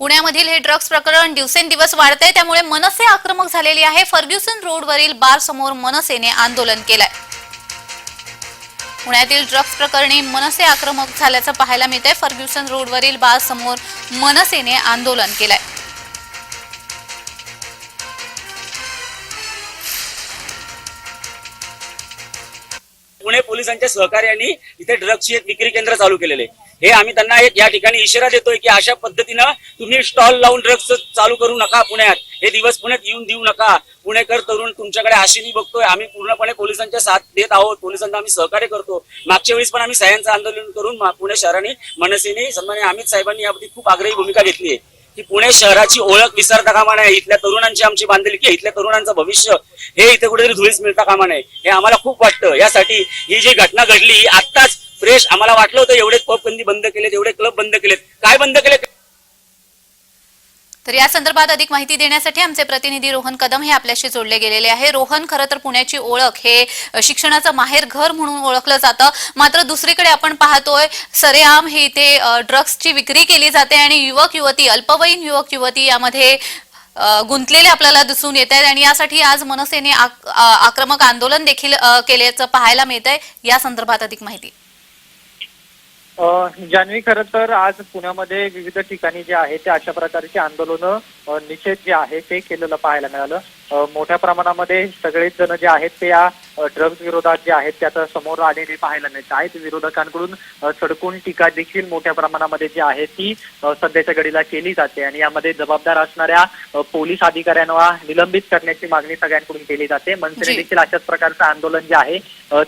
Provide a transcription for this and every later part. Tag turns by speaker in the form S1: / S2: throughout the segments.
S1: पुण्यामधील हे ड्रग्ज प्रकरण दिवसेंदिवस वाढते त्यामुळे मनसे आक्रमक झालेली आहे. फर्ग्युसन रोडवरील बार समोर मनसेने आंदोलन केलंय. पुण्यातील ड्रग्ज प्रकरणी मनसे आक्रमक झाल्याचं पाहायला मिळतंय. फर्ग्युसन रोडवरील बार समोर मनसेने आंदोलन केलंय.
S2: पुणे पोलिसांच्या सहकार्याने इथे ड्रग्सची एक विक्री केंद्र चालू केलेले हे आम्ही त्यांना एक या ठिकाणी इशारा देतोय की अशा पद्धतीनं तुम्ही स्टॉल लावून ड्रग्स चालू करू नका पुण्यात. हे दिवस पुण्यात येऊन देऊ नका. पुणेकर तरुण तुमच्याकडे आशेने बघतोय. आम्ही पूर्णपणे पोलिसांच्या साथ देत आहोत. पोलिसांना आम्ही सहकार्य करतो. मागच्या वेळेस पण आम्ही सायांचं आंदोलन करून पुणे शहराने मनसेने सन्माने अमित साहेबांनी यामध्ये खूप आग्रही भूमिका घेतली आहे. की पुणे शहराची ओळख विसरता कामा नये. इथल्या तरुणांची आमची बांधिलकी आहे, इथल्या तरुणांचं भविष्य हे इथे कुठेतरी धुळीस मिळता कामा नये. हे आम्हाला खूप वाटतं. यासाठी ही जी घटना घडली ही आत्ताच फ्रेश. आम्हाला वाटलं होतं एवढे पब बंदी बंद केलेत एवढे क्लब बंद केलेत. काय बंद केले
S1: तर या संदर्भात अधिक माहिती देण्यासाठी आमचे प्रतिनिधी रोहन कदम हे आपल्याशी जोडले गेलेले आहे. रोहन खरं तर पुण्याची ओळख हे शिक्षणाचं माहेर घर म्हणून ओळखलं जातं. मात्र दुसरीकडे आपण पाहतोय सरेआम हे इथे ड्रग्सची विक्री केली जाते आणि युवक युवती अल्पवयीन युवक युवती यामध्ये गुंतलेले आपल्याला दिसून येत आहेत आणि यासाठी आज मनसेने आक्रमक आंदोलन देखील केल्याचं पाहायला मिळत आहे या संदर्भात अधिक माहिती.
S3: जान्हवी खरं तर आज पुण्यामध्ये विविध ठिकाणी जे आहे ते अशा प्रकारचे आंदोलनं निषेध जे आहे ते केलेलं पाहायला मिळालं. मोठ्या प्रमाणामध्ये सगळेच जण जे आहेत ते या ड्रग्ज विरोधात जे आहेत ते आता समोर आलेले पाहायला मिळत आहेत विरोधकांकडून सडकून टीका देखील मोठ्या प्रमाणामध्ये जी आहे ती सध्याच्या घडीला केली जाते आणि यामध्ये जबाबदार असणाऱ्या पोलीस अधिकाऱ्यांना निलंबित करण्याची मागणी सगळ्यांकडून केली जाते मनसेने. देखील अशाच प्रकारचं आंदोलन जे आहे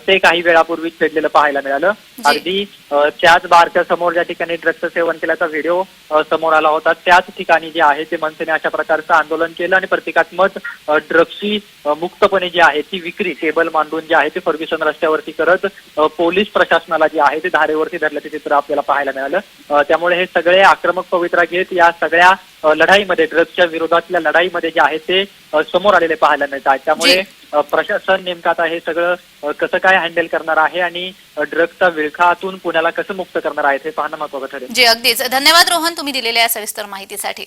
S3: ते काही वेळापूर्वी छेडलेलं पाहायला मिळालं. अगदी त्याच बारच्या समोर ज्या ठिकाणी ड्रग्जचं सेवन केल्याचा व्हिडिओ समोर आला होता त्याच ठिकाणी जे आहे ते मनसेने अशा प्रकारचं आंदोलन केलं आणि प्रतिकात्मक ड्रग्सची मुक्तपणे जी आहे ती विक्री टेबल मांडून जे आहे ते फर्ग्युसन रस्त्यावरती करत पोलीस प्रशासनाला जे आहे ते धारेवरती धरल्याचे चित्र आपल्याला पाहायला मिळालं. त्यामुळे हे सगळे आक्रमक पवित्रा घेत या सगळ्या लढाईमध्ये ड्रग्सच्या विरोधातल्या लढाईमध्ये जे आहे ते समोर आलेले पाहायला मिळतात. त्यामुळे
S1: जी.
S3: अ, प्रशासन नेमकं आता हे सगळं कसं काय हँडल करणार आहे आणि ड्रग्सचा विळखातून पुण्याला कसं मुक्त करणार आहे हे पाहणं महत्वाचं ठरेल.
S1: जी अगदीच. धन्यवाद रोहन तुम्ही दिलेल्या सविस्तर माहितीसाठी.